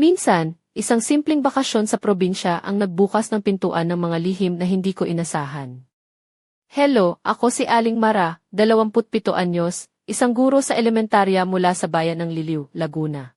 Minsan, isang simpleng bakasyon sa probinsya ang nagbukas ng pintuan ng mga lihim na hindi ko inasahan. Hello, ako si Aling Mara, 27 anyos, isang guro sa elementarya mula sa bayan ng Liliw, Laguna.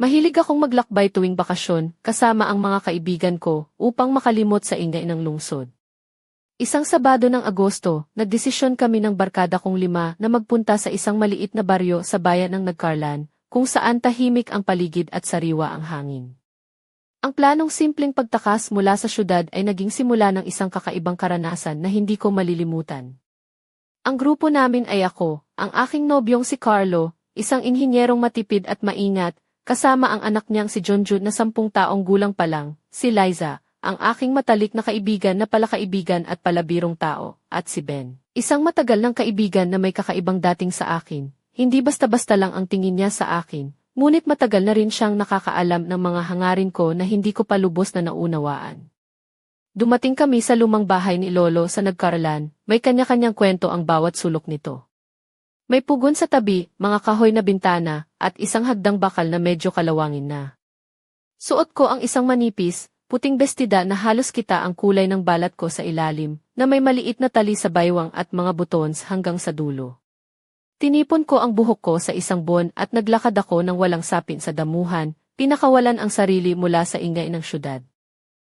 Mahilig akong maglakbay tuwing bakasyon kasama ang mga kaibigan ko upang makalimot sa ingay ng lungsod. Isang Sabado ng Agosto, nagdesisyon kami ng barkada kong lima na magpunta sa isang maliit na baryo sa bayan ng Nagkarlan, kung saan tahimik ang paligid at sariwa ang hangin. Ang planong simpleng pagtakas mula sa syudad ay naging simula ng isang kakaibang karanasan na hindi ko malilimutan. Ang grupo namin ay ako, ang aking nobyong si Carlo, isang inhinyerong matipid at maingat, kasama ang anak niyang si Junjun na sampung taong gulang pa lang, si Liza, ang aking matalik na kaibigan na palakaibigan at palabirong tao, at si Ben. Isang matagal ng kaibigan na may kakaibang dating sa akin, hindi basta-basta lang ang tingin niya sa akin, ngunit matagal na rin siyang nakakaalam ng mga hangarin ko na hindi ko pa lubos na naunawaan. Dumating kami sa lumang bahay ni Lolo sa Nagkaralan, may kanya-kanyang kwento ang bawat sulok nito. May pugon sa tabi, mga kahoy na bintana, at isang hagdang bakal na medyo kalawangin na. Suot ko ang isang manipis, puting bestida na halos kita ang kulay ng balat ko sa ilalim, na may maliit na tali sa baywang at mga butons hanggang sa dulo. Tinipon ko ang buhok ko sa isang bon at naglakad ako ng walang sapin sa damuhan, pinakawalan ang sarili mula sa ingay ng syudad.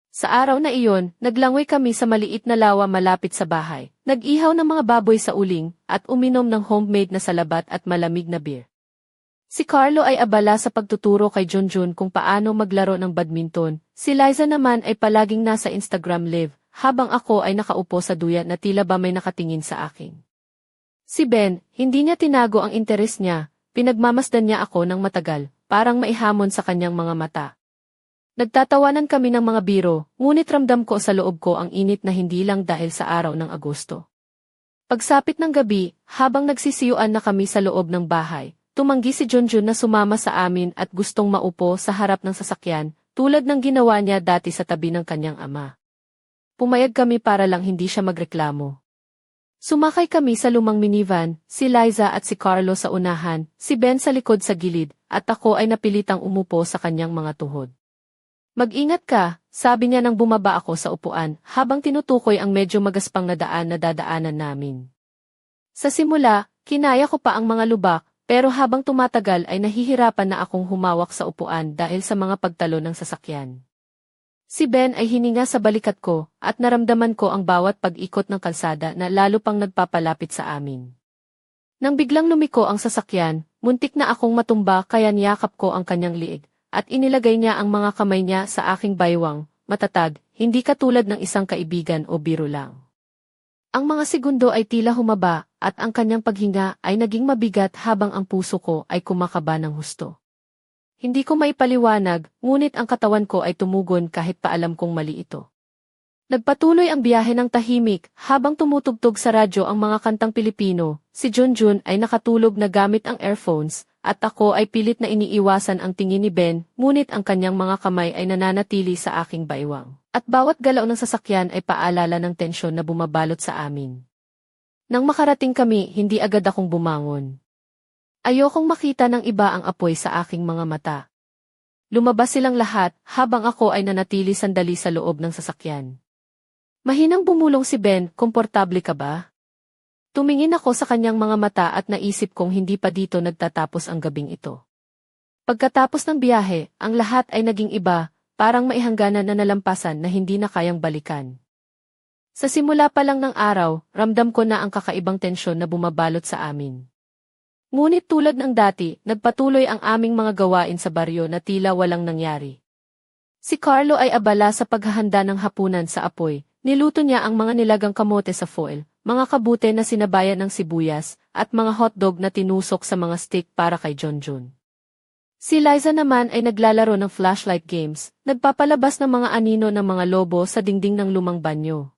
Sa araw na iyon, naglangoy kami sa maliit na lawa malapit sa bahay, nag-ihaw ng mga baboy sa uling, at uminom ng homemade na salabat at malamig na beer. Si Carlo ay abala sa pagtuturo kay Junjun kung paano maglaro ng badminton, si Liza naman ay palaging nasa Instagram live, habang ako ay nakaupo sa duya na tila ba may nakatingin sa akin. Si Ben, hindi niya tinago ang interes niya, pinagmamasdan niya ako ng matagal, parang maihamon sa kanyang mga mata. Nagtatawanan kami ng mga biro, ngunit ramdam ko sa loob ko ang init na hindi lang dahil sa araw ng Agosto. Pagsapit ng gabi, habang nagsisiyuan na kami sa loob ng bahay, tumanggi si Junjun na sumama sa amin at gustong maupo sa harap ng sasakyan, tulad ng ginawa niya dati sa tabi ng kanyang ama. Pumayag kami para lang hindi siya magreklamo. Sumakay kami sa lumang minivan, si Liza at si Carlo sa unahan, si Ben sa likod sa gilid, at ako ay napilitang umupo sa kanyang mga tuhod. Mag-ingat ka, sabi niya nang bumaba ako sa upuan, habang tinutukoy ang medyo magaspang na daan na dadaanan namin. Sa simula, kinaya ko pa ang mga lubak, pero habang tumatagal ay nahihirapan na akong humawak sa upuan dahil sa mga pagtalo ng sasakyan. Si Ben ay hininga sa balikat ko at naramdaman ko ang bawat pag-ikot ng kalsada na lalo pang nagpapalapit sa amin. Nang biglang lumiko ang sasakyan, muntik na akong matumba kaya niyakap ko ang kanyang liig at inilagay niya ang mga kamay niya sa aking baywang, matatag, hindi katulad ng isang kaibigan o biro lang. Ang mga segundo ay tila humaba at ang kanyang paghinga ay naging mabigat habang ang puso ko ay kumakaba ng husto. Hindi ko maipaliwanag, ngunit ang katawan ko ay tumugon kahit pa alam kong mali ito. Nagpatuloy ang biyahe ng tahimik, habang tumutugtog sa radyo ang mga kantang Pilipino, si Junjun ay nakatulog na gamit ang earphones, at ako ay pilit na iniiwasan ang tingin ni Ben, ngunit ang kanyang mga kamay ay nananatili sa aking baywang. At bawat galaw ng sasakyan ay paalala ng tensyon na bumabalot sa amin. Nang makarating kami, hindi agad akong bumangon. Ayokong makita ng iba ang apoy sa aking mga mata. Lumabas silang lahat habang ako ay nanatili sandali sa loob ng sasakyan. Mahinang bumulong si Ben, komportable ka ba? Tumingin ako sa kanyang mga mata at naisip kong hindi pa dito nagtatapos ang gabing ito. Pagkatapos ng biyahe, ang lahat ay naging iba, parang maihangganan na nalampasan na hindi na kayang balikan. Sa simula pa lang ng araw, ramdam ko na ang kakaibang tensyon na bumabalot sa amin. Ngunit tulad ng dati, nagpatuloy ang aming mga gawain sa baryo na tila walang nangyari. Si Carlo ay abala sa paghahanda ng hapunan sa apoy, niluto niya ang mga nilagang kamote sa foil, mga kabute na sinabayan ng sibuyas, at mga hotdog na tinusok sa mga stick para kay John Jun. Si Liza naman ay naglalaro ng flashlight games, nagpapalabas ng mga anino ng mga lobo sa dingding ng lumang banyo.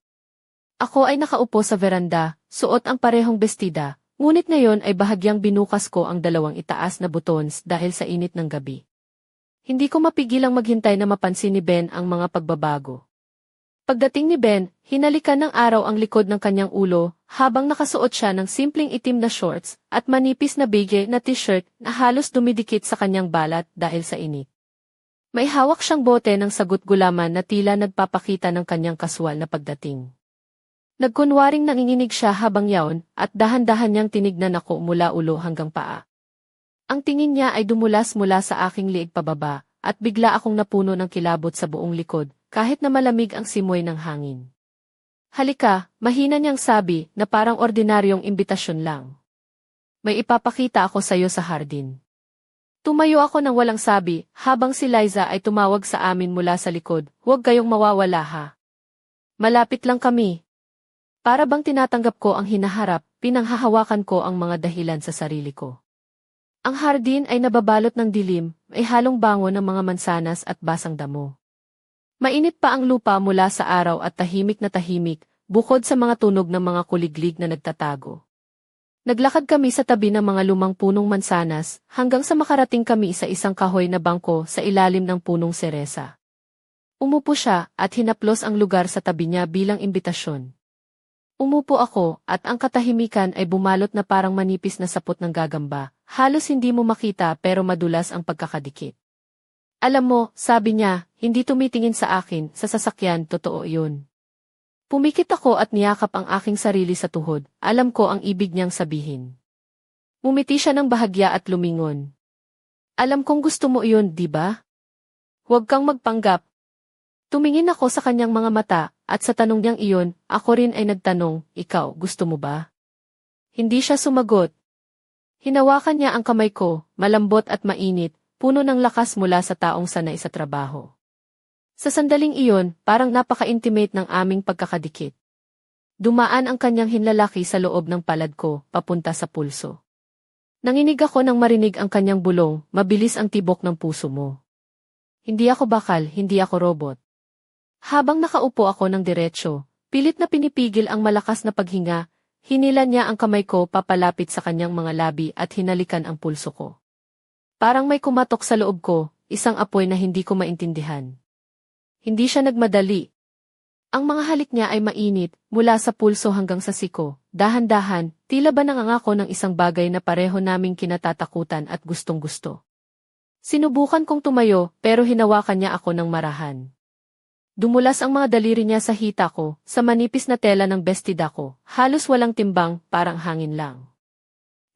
Ako ay nakaupo sa veranda, suot ang parehong bestida, Ngunit ngayon ay bahagyang binukas ko ang dalawang itaas na buttons dahil sa init ng gabi. Hindi ko mapigilang maghintay na mapansin ni Ben ang mga pagbabago. Pagdating ni Ben, hinalikan ng araw ang likod ng kanyang ulo habang nakasuot siya ng simpleng itim na shorts at manipis na beige na t-shirt na halos dumidikit sa kanyang balat dahil sa init. May hawak siyang bote ng sagot gulaman na tila nagpapakita ng kanyang kaswal na pagdating. Nagkunwaring nanginginig siya habang yaon at dahan-dahan niyang tinignan ako mula ulo hanggang paa. Ang tingin niya ay dumulas mula sa aking liig pababa at bigla akong napuno ng kilabot sa buong likod kahit na malamig ang simoy ng hangin. Halika, mahina niyang sabi na parang ordinaryong imbitasyon lang. May ipapakita ako sa iyo sa hardin. Tumayo ako ng walang sabi habang si Liza ay tumawag sa amin mula sa likod, huwag kayong mawawala ha. Malapit lang kami, para bang tinatanggap ko ang hinaharap, pinanghahawakan ko ang mga dahilan sa sarili ko. Ang hardin ay nababalot ng dilim, may halong bango ng mga mansanas at basang damo. Mainit pa ang lupa mula sa araw at tahimik na tahimik, bukod sa mga tunog ng mga kuliglig na nagtatago. Naglakad kami sa tabi ng mga lumang punong mansanas hanggang sa makarating kami sa isang kahoy na bangko sa ilalim ng punong seresa. Umupo siya at hinaplos ang lugar sa tabi niya bilang imbitasyon. Umupo ako at ang katahimikan ay bumalot na parang manipis na sapot ng gagamba, halos hindi mo makita pero madulas ang pagkakadikit. Alam mo, sabi niya, hindi tumitingin sa akin, sa sasakyan, totoo yun. Pumikit ako at niyakap ang aking sarili sa tuhod, alam ko ang ibig niyang sabihin. Mumiti siya ng bahagya at lumingon. Alam kong gusto mo iyon, di ba? Huwag kang magpanggap. Tumingin ako sa kanyang mga mata, at sa tanong niyang iyon, ako rin ay nagtanong, ikaw, gusto mo ba? Hindi siya sumagot. Hinawakan niya ang kamay ko, malambot at mainit, puno ng lakas mula sa taong sanay sa trabaho. Sa sandaling iyon, parang napaka-intimate ng aming pagkakadikit. Dumaan ang kanyang hinlalaki sa loob ng palad ko, papunta sa pulso. Nanginig ako nang marinig ang kanyang bulong, mabilis ang tibok ng puso mo. Hindi ako bakal, hindi ako robot. Habang nakaupo ako ng diretsyo, pilit na pinipigil ang malakas na paghinga, hinilan niya ang kamay ko papalapit sa kanyang mga labi at hinalikan ang pulso ko. Parang may kumatok sa loob ko, isang apoy na hindi ko maintindihan. Hindi siya nagmadali. Ang mga halik niya ay mainit, mula sa pulso hanggang sa siko, dahan-dahan, tila ba nangangako ng isang bagay na pareho naming kinatatakutan at gustong-gusto. Sinubukan kong tumayo, pero hinawakan niya ako ng marahan. Dumulas ang mga daliri niya sa hita ko, sa manipis na tela ng bestida ko, halos walang timbang, parang hangin lang.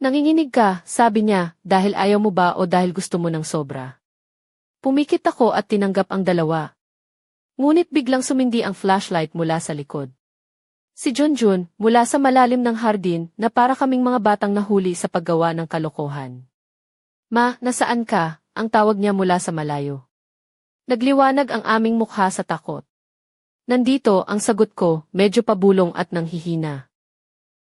Nanginginig ka, sabi niya, dahil ayaw mo ba o dahil gusto mo ng sobra. Pumikit ako at tinanggap ang dalawa. Ngunit biglang sumindi ang flashlight mula sa likod. Si Junjun, mula sa malalim ng hardin, na para kaming mga batang nahuli sa paggawa ng kalokohan. Ma, nasaan ka? Ang tawag niya mula sa malayo. Nagliwanag ang aming mukha sa takot. Nandito ang sagot ko, medyo pabulong at nanghihina.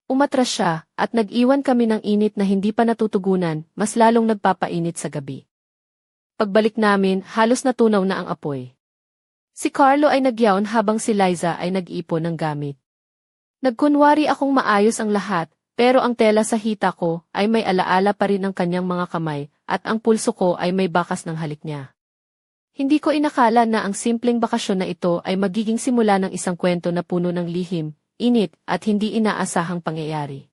Umatras siya, at nag-iwan kami ng init na hindi pa natutugunan, mas lalong nagpapainit sa gabi. Pagbalik namin, halos natunaw na ang apoy. Si Carlo ay nagyaon habang si Liza ay nag-ipon ng gamit. Nagkunwari akong maayos ang lahat, pero ang tela sa hita ko ay may alaala pa rin ang kanyang mga kamay, at ang pulso ko ay may bakas ng halik niya. Hindi ko inakala na ang simpleng bakasyon na ito ay magiging simula ng isang kwento na puno ng lihim, init, at hindi inaasahang pangyayari.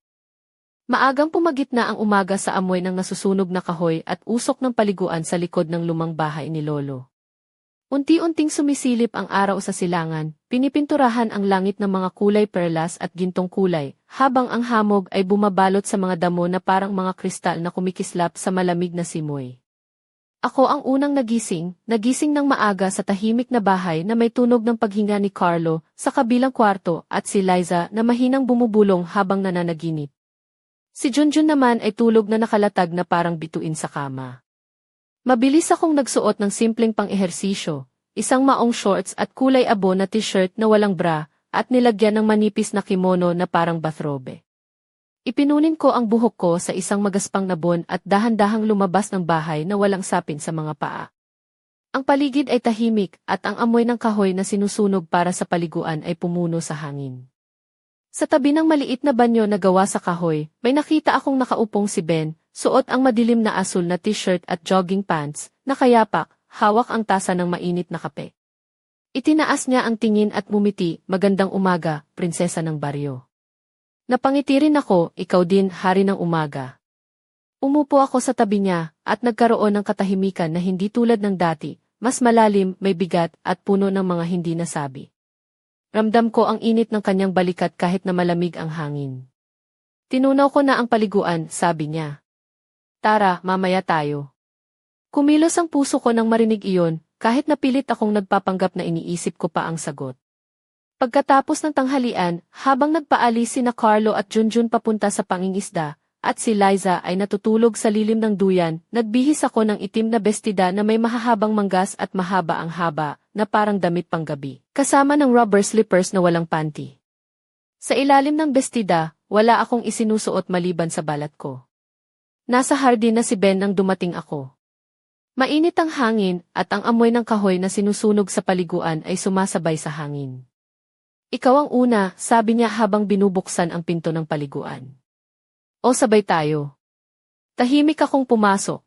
Maagang pumagit na ang umaga sa amoy ng nasusunog na kahoy at usok ng paliguan sa likod ng lumang bahay ni Lolo. Unti-unting sumisilip ang araw sa silangan, pinipinturahan ang langit ng mga kulay perlas at gintong kulay, habang ang hamog ay bumabalot sa mga damo na parang mga kristal na kumikislap sa malamig na simoy. Ako ang unang nagising, nagising ng maaga sa tahimik na bahay na may tunog ng paghinga ni Carlo sa kabilang kwarto at si Liza na mahinang bumubulong habang nananaginip. Si Junjun naman ay tulog na nakalatag na parang bituin sa kama. Mabilis akong nagsuot ng simpleng pang-ehersisyo, isang maong shorts at kulay abo na t-shirt na walang bra at nilagyan ng manipis na kimono na parang bathrobe. Ipinunin ko ang buhok ko sa isang magaspang na bon at dahan-dahang lumabas ng bahay na walang sapin sa mga paa. Ang paligid ay tahimik at ang amoy ng kahoy na sinusunog para sa paliguan ay pumuno sa hangin. Sa tabi ng maliit na banyo na gawa sa kahoy, may nakita akong nakaupong si Ben, suot ang madilim na asul na t-shirt at jogging pants, nakayapak, hawak ang tasa ng mainit na kape. Itinaas niya ang tingin at mumiti, magandang umaga, prinsesa ng baryo. Napangiti rin ako, ikaw din, hari ng umaga. Umupo ako sa tabi niya, at nagkaroon ng katahimikan na hindi tulad ng dati, mas malalim, may bigat, at puno ng mga hindi nasabi. Ramdam ko ang init ng kanyang balikat kahit na malamig ang hangin. Tinunaw ko na ang paliguan, sabi niya. Tara, mamaya tayo. Kumilos ang puso ko nang marinig iyon, kahit napilit akong nagpapanggap na iniisip ko pa ang sagot. Pagkatapos ng tanghalian, habang nagpaalis sina Carlo at Junjun papunta sa pangingisda, at si Liza ay natutulog sa lilim ng duyan, nagbihis ako ng itim na bestida na may mahahabang manggas at mahaba ang haba, na parang damit panggabi, kasama ng rubber slippers na walang panty. Sa ilalim ng bestida, wala akong isinusuot maliban sa balat ko. Nasa hardin na si Ben nang dumating ako. Mainit ang hangin at ang amoy ng kahoy na sinusunog sa paliguan ay sumasabay sa hangin. Ikaw ang una, sabi niya habang binubuksan ang pinto ng paliguan. O sabay tayo. Tahimik akong pumasok.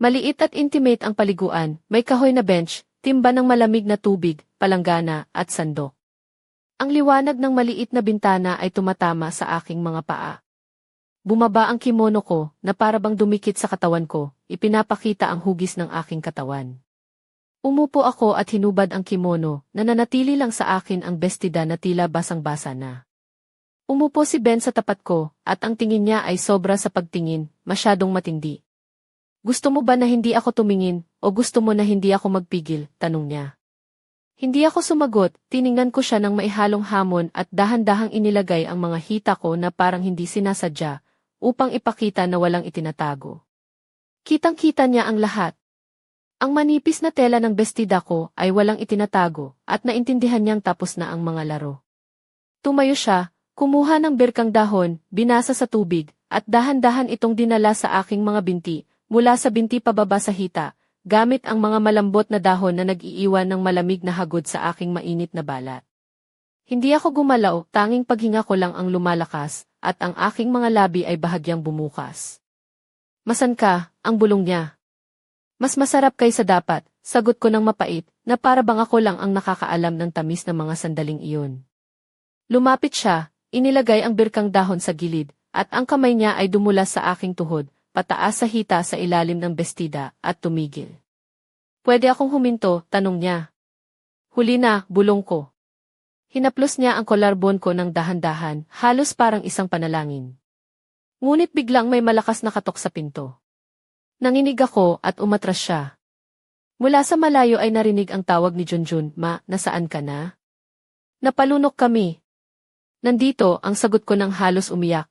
Maliit at intimate ang paliguan, may kahoy na bench, timba ng malamig na tubig, palanggana, at sandok. Ang liwanag ng maliit na bintana ay tumatama sa aking mga paa. Bumaba ang kimono ko, na parabang dumikit sa katawan ko, ipinapakita ang hugis ng aking katawan. Umupo ako at hinubad ang kimono, na nanatili lang sa akin ang bestida na tila basang-basa na. Umupo si Ben sa tapat ko, at ang tingin niya ay sobra sa pagtingin, masyadong matindi. Gusto mo ba na hindi ako tumingin, o gusto mo na hindi ako magpigil, tanong niya. Hindi ako sumagot, tiningnan ko siya ng maihalong hamon at dahan-dahang inilagay ang mga hita ko na parang hindi sinasadya, upang ipakita na walang itinatago. Kitang-kita niya ang lahat. Ang manipis na tela ng bestida ko ay walang itinatago, at naintindihan niyang tapos na ang mga laro. Tumayo siya, Kumuha ng berkang dahon, binasa sa tubig, at dahan-dahan itong dinala sa aking mga binti, mula sa binti pababa sa hita, gamit ang mga malambot na dahon na nag-iiwan ng malamig na hagod sa aking mainit na balat. Hindi ako gumalaw, tanging paghinga ko lang ang lumalakas, at ang aking mga labi ay bahagyang bumukas. Masan ka, ang bulong niya. Mas masarap kaysa dapat, sagot ko ng mapait, na para bang ako lang ang nakakaalam ng tamis ng mga sandaling iyon. Lumapit siya, Inilagay ang birkang dahon sa gilid, at ang kamay niya ay dumulas sa aking tuhod, pataas sa hita sa ilalim ng bestida, at tumigil. Pwede akong huminto, tanong niya. Huli na, bulong ko. Hinaplos niya ang kolarbon ko ng dahan-dahan, halos parang isang panalangin. Ngunit biglang may malakas na katok sa pinto. Nanginig ako at umatras siya. Mula sa malayo ay narinig ang tawag ni Junjun, Ma, nasaan ka na? Napalunok kami, Nandito ang sagot ko ng halos umiyak.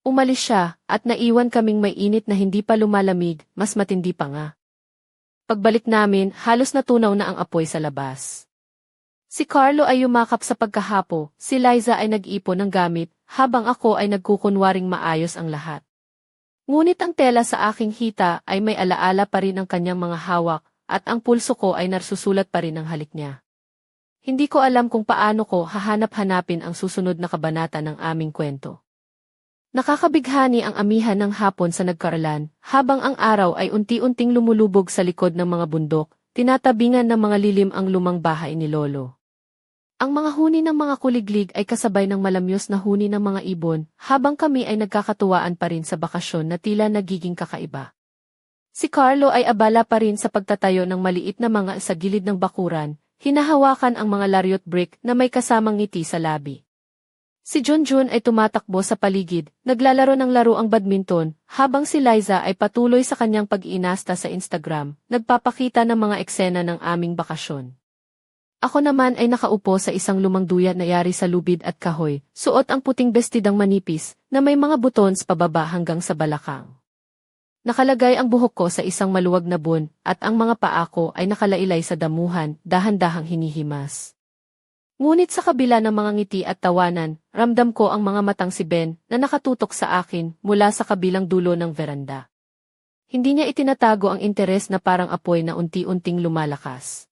Umalis siya, at naiwan kaming may init na hindi pa lumalamig, mas matindi pa nga. Pagbalik namin, halos natunaw na ang apoy sa labas. Si Carlo ay yumakap sa pagkahapo, si Liza ay nag-ipon ng gamit, habang ako ay nagkukunwaring maayos ang lahat. Ngunit ang tela sa aking hita ay may alaala pa rin ang kanyang mga hawak, at ang pulso ko ay narsusulat pa rin ang halik niya. Hindi ko alam kung paano ko hahanap-hanapin ang susunod na kabanata ng aming kwento. Nakakabighani ang amihan ng hapon sa nagkaralan, habang ang araw ay unti-unting lumulubog sa likod ng mga bundok, tinatabingan ng mga lilim ang lumang bahay ni Lolo. Ang mga huni ng mga kuliglig ay kasabay ng malamyos na huni ng mga ibon, habang kami ay nagkakatuwaan pa rin sa bakasyon na tila nagiging kakaiba. Si Carlo ay abala pa rin sa pagtatayo ng maliit na mga sa gilid ng bakuran, Hinahawakan ang mga lariot brick na may kasamang ngiti sa labi. Si Junjun ay tumatakbo sa paligid, naglalaro ng laro ang badminton, habang si Liza ay patuloy sa kanyang pag-iinasta sa Instagram, nagpapakita ng mga eksena ng aming bakasyon. Ako naman ay nakaupo sa isang lumang duya na yari sa lubid at kahoy, suot ang puting bestidang manipis, na may mga butons pababa hanggang sa balakang. Nakalagay ang buhok ko sa isang maluwag na bun, at ang mga paa ko ay nakalailay sa damuhan, dahan-dahang hinihimas. Ngunit sa kabila ng mga ngiti at tawanan, ramdam ko ang mga matang si Ben na nakatutok sa akin mula sa kabilang dulo ng veranda. Hindi niya itinatago ang interes na parang apoy na unti-unting lumalakas.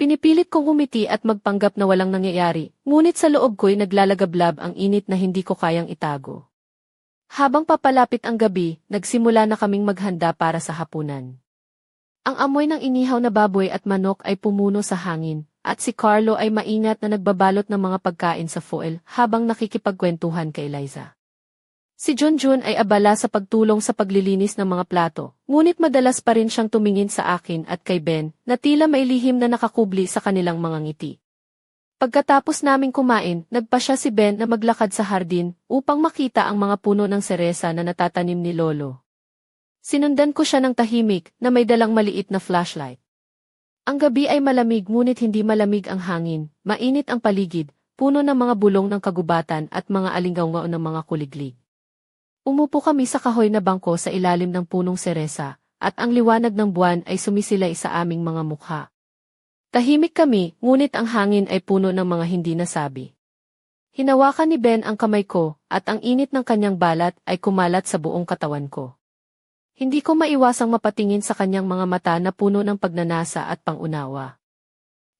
Pinipilit kong humiti at magpanggap na walang nangyayari, ngunit sa loob ko'y naglalagablab ang init na hindi ko kayang itago. Habang papalapit ang gabi, nagsimula na kaming maghanda para sa hapunan. Ang amoy ng inihaw na baboy at manok ay pumuno sa hangin, at si Carlo ay maingat na nagbabalot ng mga pagkain sa foil habang nakikipagkwentuhan kay Liza. Si Junjun ay abala sa pagtulong sa paglilinis ng mga plato, ngunit madalas pa rin siyang tumingin sa akin at kay Ben na tila may lihim na nakakubli sa kanilang mga ngiti. Pagkatapos naming kumain, nagpa siya si Ben na maglakad sa hardin upang makita ang mga puno ng seresa na natatanim ni Lolo. Sinundan ko siya ng tahimik na may dalang maliit na flashlight. Ang gabi ay malamig ngunit hindi malamig ang hangin, mainit ang paligid, puno ng mga bulong ng kagubatan at mga alinggaw ng mga kuliglig. Umupo kami sa kahoy na bangko sa ilalim ng punong seresa, at ang liwanag ng buwan ay sumisilay sa aming mga mukha. Tahimik kami, ngunit ang hangin ay puno ng mga hindi nasabi. Hinawakan ni Ben ang kamay ko, at ang init ng kanyang balat ay kumalat sa buong katawan ko. Hindi ko maiwasang mapatingin sa kanyang mga mata na puno ng pagnanasa at pangunawa.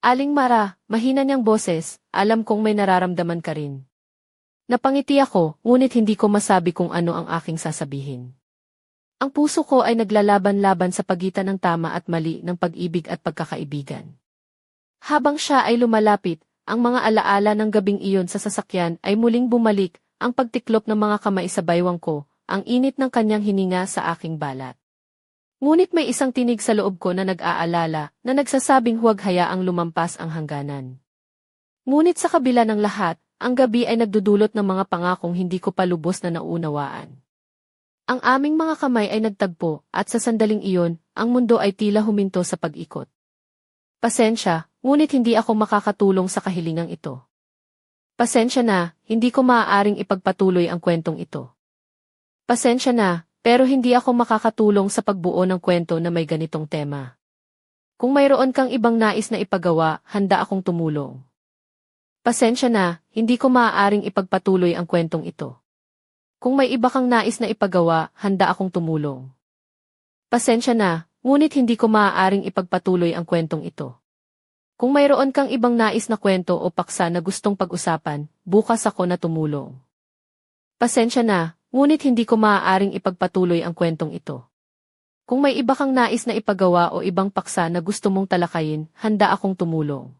Aling Mara, mahina niyang boses, alam kong may nararamdaman ka rin. Napangiti ako, ngunit hindi ko masabi kung ano ang aking sasabihin. Ang puso ko ay naglalaban-laban sa pagitan ng tama at mali ng pag-ibig at pagkakaibigan. Habang siya ay lumalapit, ang mga alaala ng gabing iyon sa sasakyan ay muling bumalik, ang pagtiklop ng mga kamay sa baywang ko, ang init ng kanyang hininga sa aking balat. Ngunit may isang tinig sa loob ko na nag-aalala, na nagsasabing huwag hayaang lumampas ang hangganan. Ngunit sa kabila ng lahat, ang gabi ay nagdudulot ng mga pangakong hindi ko pa lubos na naunawaan. Ang aming mga kamay ay nagtagpo, at sa sandaling iyon, ang mundo ay tila huminto sa pag-ikot. Pasensya, ngunit hindi ako makakatulong sa kahilingang ito. Pasensya na, hindi ko maaaring ipagpatuloy ang kwentong ito. Pasensya na, pero hindi ako makakatulong sa pagbuo ng kwento na may ganitong tema. Kung mayroon kang ibang nais na ipagawa, handa akong tumulong. Pasensya na, hindi ko maaaring ipagpatuloy ang kwentong ito. Kung may iba kang nais na ipagawa, handa akong tumulong. Pasensya na, ngunit hindi ko maaaring ipagpatuloy ang kwentong ito. Kung mayroon kang ibang nais na kwento o paksa na gustong pag-usapan, bukas ako na tumulong. Pasensya na, ngunit hindi ko maaaring ipagpatuloy ang kwentong ito. Kung may iba kang nais na ipagawa o ibang paksa na gusto mong talakayin, handa akong tumulong.